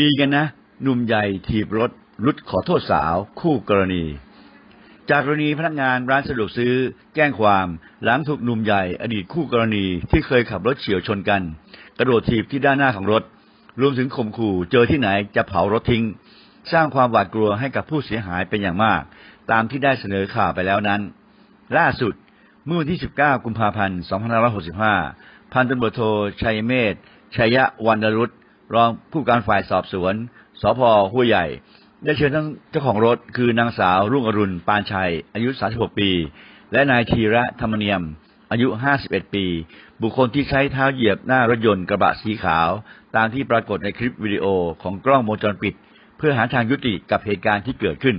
ดีกันนะ หนุ่มใหญ่ถีบรถรุดขอโทษสาวคู่กรณี จากกรณีพนักงานร้านสะดวกซื้อ แจ้งความหลังถูกหนุ่มใหญ่อดีตคู่กรณีที่เคยขับรถเฉียวชนกัน กระโดดถีบที่ด้านหน้าของรถ รวมถึงข่มขู่เจอที่ไหนจะเผารถทิ้ง สร้างความหวาดกลัวให้กับผู้เสียหายเป็นอย่างมาก ตามที่ได้เสนอข่าวไปแล้วนั้น ล่าสุดเมื่อวันที่ 19 กุมภาพันธ์ 2565 พันตำรวจโทชัยเมธชัยวรรณรุต รองผู้การฝ่ายสอบสวนสพห้วยใหญ่ ได้เชิญทั้งเจ้าของรถคือนางสาวรุ่งอรุณปานชัย อายุ 36 ปี และนายธีระธรรมเนียม อายุ 51 ปี บุคคลที่ใช้เท้าเหยียบหน้ารถยนต์กระบะสีขาว ตามที่ปรากฏในคลิปวิดีโอของกล้องวงจรปิด เพื่อหาทางยุติกับเหตุการณ์ที่เกิดขึ้น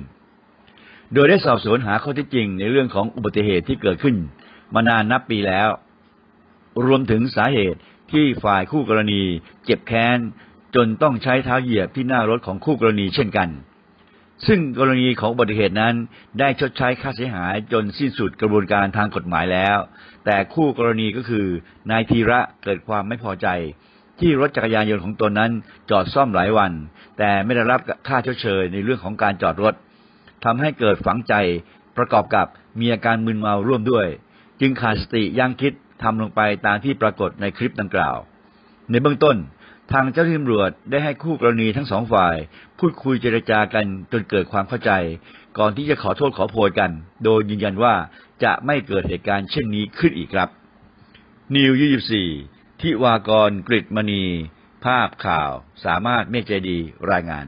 โดยได้สอบสวนหาข้อเท็จจริงในเรื่องของอุบัติเหตุที่เกิดขึ้น มานานนับปีแล้ว รวมถึงสาเหตุ ที่ฝ่ายคู่กรณีเจ็บแค้นจนต้องใช้เท้าเหยียบที่หน้ารถของคู่กรณีเช่นกัน ซึ่งกรณีของอุบัติเหตุนั้นได้ชดใช้ค่าเสียหายจนสิ้นสุดกระบวนการทางกฎหมายแล้ว แต่คู่กรณีก็คือนายธีระเกิดความไม่พอใจ ที่รถจักรยานยนต์ของตนนั้นจอดซ่อมหลายวัน แต่ไม่ได้รับค่าชดเชยในเรื่องของการจอดรถทำให้เกิดฝังใจประกอบกับมีอาการมึนเมาร่วมด้วย จึงขาดสติยังคิด ทำลงไปตามที่ปรากฏในคลิปดังกล่าว ในเบื้องต้น ทางเจ้าหน้าที่ตำรวจได้ให้คู่กรณีทั้งสองฝ่าย พูดคุยเจรจากันจนเกิดความเข้าใจ ก่อนที่จะขอโทษขอโพยกัน โดยยืนยันว่าจะไม่เกิดเหตุการณ์เช่นนี้ขึ้นอีกครับนิว24ทิวากรกฤตมณี ภาพข่าว สามารถเมฆใจดี รายงาน